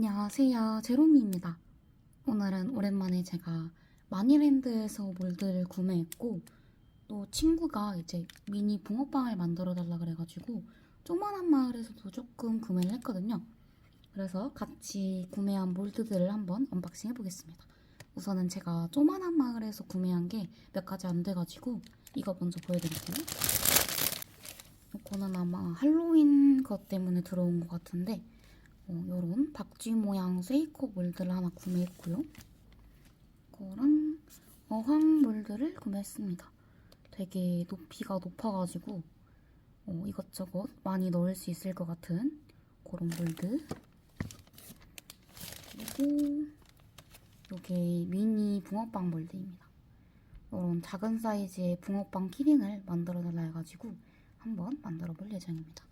안녕하세요. 제로미입니다. 오늘은 오랜만에 제가 마니랜드에서 몰드를 구매했고 또 친구가 이제 미니 붕어빵을 만들어 달라 그래가지고 조만한 마을에서도 조금 구매를 했거든요. 그래서 같이 구매한 몰드들을 한번 언박싱 해보겠습니다. 우선은 제가 조만한 마을에서 구매한 게 몇 가지 안 돼가지고 이거 먼저 보여드릴게요. 이거는 아마 할로윈 것 때문에 들어온 것 같은데 어, 요런 박쥐 모양 세이코 몰드를 하나 구매했고요. 그거랑 어항 몰드를 구매했습니다. 되게 높이가 높아가지고 어, 이것저것 많이 넣을 수 있을 것 같은 그런 몰드. 그리고 요게 미니 붕어빵 몰드입니다. 이런 작은 사이즈의 붕어빵 키링을 만들어 달라 해가지고 한번 만들어 볼 예정입니다.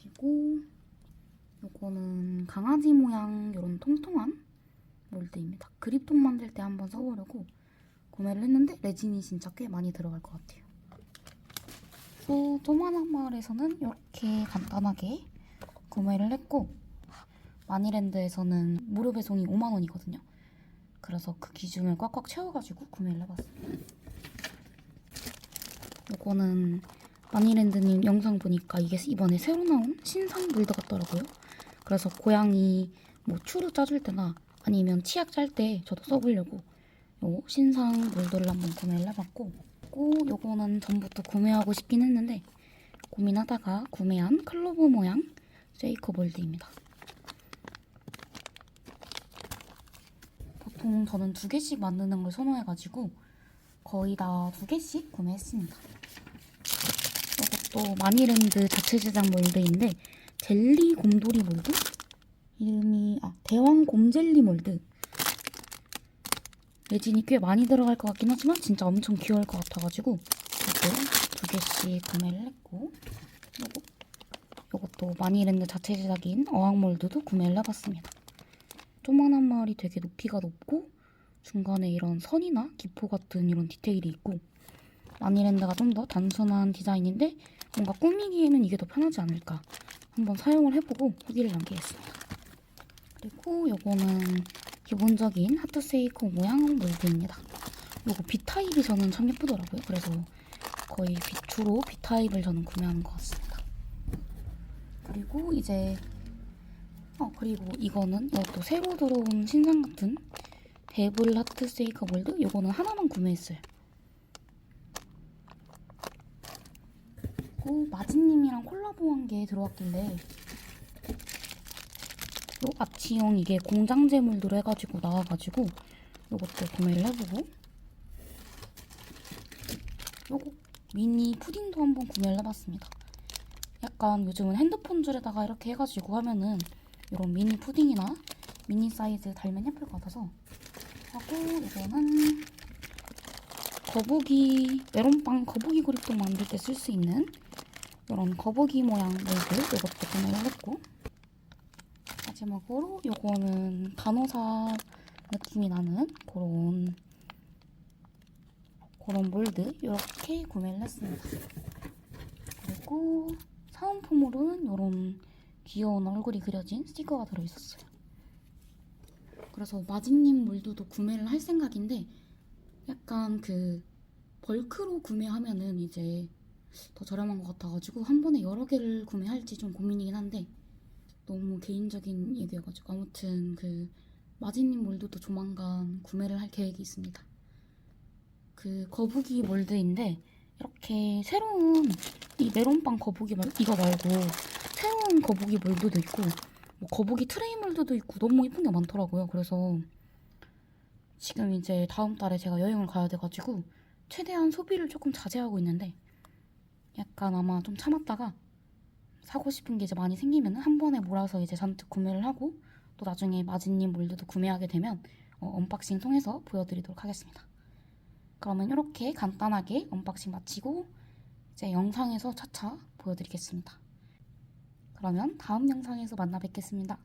그리고 요거는 강아지 모양 이런 통통한 몰드입니다. 그립통 만들 때 한번 써보려고 구매를 했는데 레진이 진짜 꽤 많이 들어갈 것 같아요. 그래서 조만한 마을에서는 이렇게 간단하게 구매를 했고 마니랜드에서는 무료 배송이 5만 원이거든요. 그래서 그 기준을 꽉꽉 채워가지고 구매를 해봤습니다. 요거는 마니랜드님 영상 보니까 이게 이번에 새로 나온 신상 몰드 같더라고요. 그래서 고양이 뭐 추루 짜줄 때나 아니면 치약 짤 때 저도 써보려고 요 신상 몰드를 한번 구매를 해봤고 고 요거는 전부터 구매하고 싶긴 했는데 고민하다가 구매한 클로버 모양 세이커 몰드입니다. 보통 저는 두 개씩 만드는 걸 선호해가지고 거의 다 두 개씩 구매했습니다. 이것도 마니랜드 자체 제작 몰드인데 젤리 곰돌이 몰드? 이름이 아 대왕 곰젤리 몰드. 레진이 꽤 많이 들어갈 것 같긴 하지만 진짜 엄청 귀여울 것 같아가지고 이것도 두 개씩 구매를 했고 요거, 요것도 마니랜드 자체 제작인 어항 몰드도 구매를 해봤습니다. 조만한 마을이 되게 높이가 높고 중간에 이런 선이나 기포 같은 이런 디테일이 있고 마니랜드가 좀 더 단순한 디자인인데 뭔가 꾸미기에는 이게 더 편하지 않을까 한번 사용을 해보고 후기를 남기겠습니다. 그리고 요거는 기본적인 하트 세이코 모양 몰드입니다. 요거 B타입이 저는 참 예쁘더라고요. 그래서 거의 비추로 B타입을 저는 구매하는 것 같습니다. 그리고 이제 어 그리고 이거는 이것도 새로 들어온 신상 같은 데블 하트 세이커 몰드 요거는 하나만 구매했어요. 그리고 마진님이랑 콜라보한 게 들어왔길래. 요 아치용 이게 공장 제물로 해가지고 나와가지고 요것도 구매를 해보고. 요거 미니 푸딩도 한번 구매를 해봤습니다. 약간 요즘은 핸드폰 줄에다가 이렇게 해가지고 하면은 이런 미니 푸딩이나 미니 사이즈 달면 예쁠 것 같아서. 하고 이거는 거북이 메론빵 거북이 그립도 만들 때 쓸 수 있는 이런 거북이 모양 몰드 이것도 구매를 했고 마지막으로 요거는 간호사 느낌이 나는 그런 그런 몰드 이렇게 구매를 했습니다. 그리고 사은품으로는 이런 귀여운 얼굴이 그려진 스티커가 들어있었어요. 그래서 마진님 몰드도 구매를 할 생각인데 약간 그 벌크로 구매하면은 이제 더 저렴한 것 같아가지고 한 번에 여러 개를 구매할지 좀 고민이긴 한데 너무 개인적인 얘기여가지고 아무튼 그 마진님 몰드도 조만간 구매를 할 계획이 있습니다. 그 거북이 몰드인데 이렇게 새로운 이 메론빵 거북이 말 이거 말고 새로운 거북이 몰드도 있고 뭐 거북이 트레이 몰드도 있고 너무 예쁜 게 많더라고요. 그래서 지금 이제 다음 달에 제가 여행을 가야 돼가지고 최대한 소비를 조금 자제하고 있는데 약간 아마 좀 참았다가 사고 싶은 게 이제 많이 생기면 한 번에 몰아서 이제 잔뜩 구매를 하고 또 나중에 마진님 몰드도 구매하게 되면 어, 언박싱 통해서 보여드리도록 하겠습니다. 그러면 이렇게 간단하게 언박싱 마치고 이제 영상에서 차차 보여드리겠습니다. 그러면 다음 영상에서 만나 뵙겠습니다.